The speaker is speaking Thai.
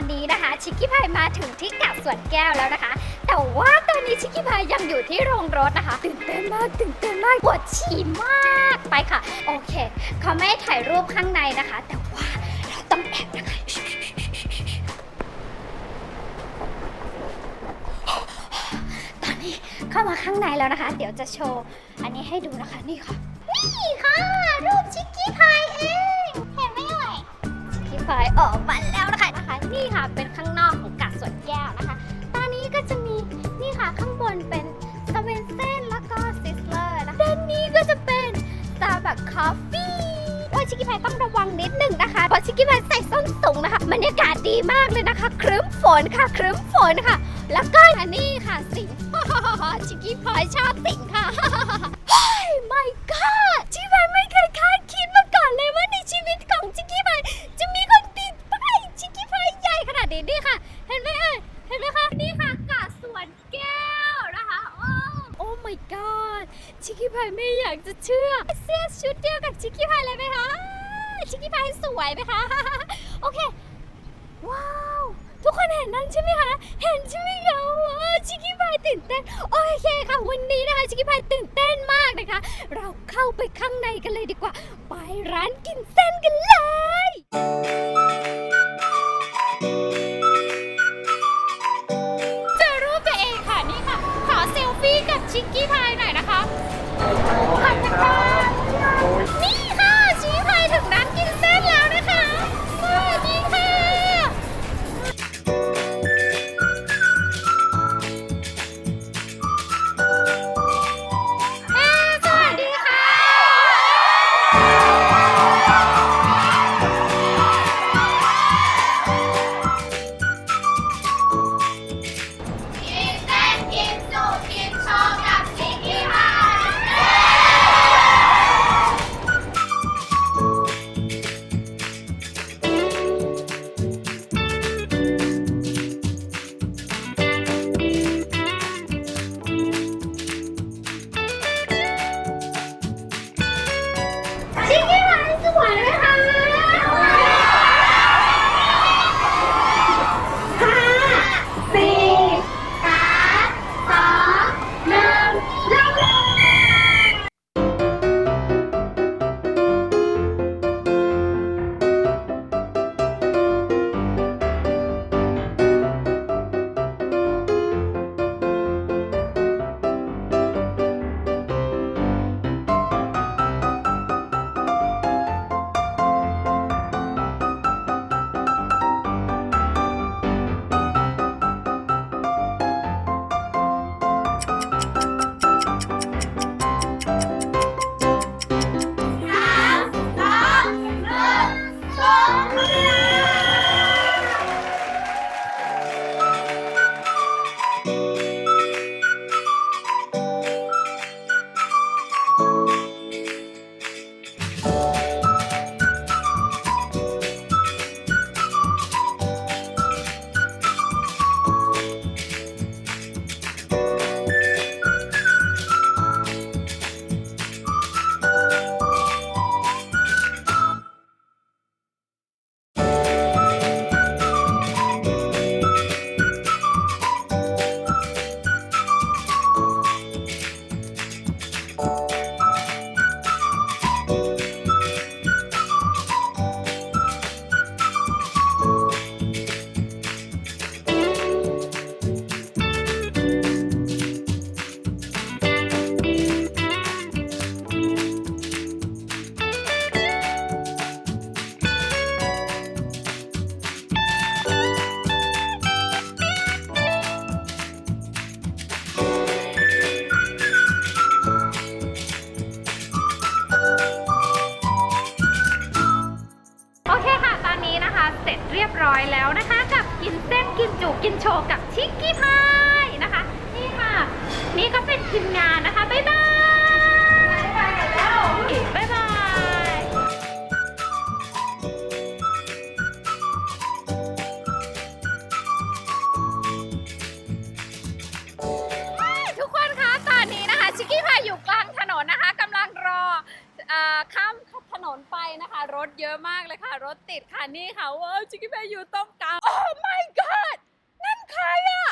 อนนี้นะคะ ชิคกี้พายมาถึงที่กาดสวนแก้วแล้วนะคะ แต่ว่าตอนนี้ชิคกี้พายยังอยู่ที่โรงรถนะคะตื่นเต้นมากตื่นเต้นมากปวดฉี่มากไปค่ะ โอเคเขาไม่ให้ถ่ายรูปข้างในนะคะ แต่ว่าเราต้องแอบนะคะตอนนี้เข้ามาข้างในแล้วนะคะ เดี๋ยวจะโชว์อันนี้ให้ดูนะคะนี่ค่ะ กี้พายต้องระวังนิดหนึ่งนะคะเพราะชิคกี้พายใส่ส้นสูงนะคะบรรยากาศดีมากเลยนะคะ ครึ้มฝนค่ะ ครึ้มฝนค่ะ แล้วก็อันนี้ค่ะสิงชิคกี้พายชอบสิงค่ะเฮ้ย my god ชิคกี้พายากจะเชื่อ เสื้อชุดเดียวกับชิคกี้พายเลยไหมคะชิคกี้พายสวยไหมคะโอเค ว้าว ทุกคนเห็นนั่นใช่ไหมคะเห็นใช่ไหมคะว้าวชิคกี้พายตื่นเต้นโอเคค่ะวันนี้นะคะชิคกี้พายตื่นเต้นมากนะคะ เราเข้าไปข้างในกันเลยดีกว่า ไปร้านกินเส้นกันเลย เรียบร้อยแล้วนะคะ กับกินเส้นกินจุกินโชว์กับชิคกี้พายนะคะ นี่ค่ะ นี่ก็เป็นทีมงานนะคะ บ๊ายบาย รถเยอะมากเลยค่ะ รถติดค่ะนี่ค่ะว้าวชิคกี้พายอยู่ตรงกลาง โอ้ my god นั่นใครอะ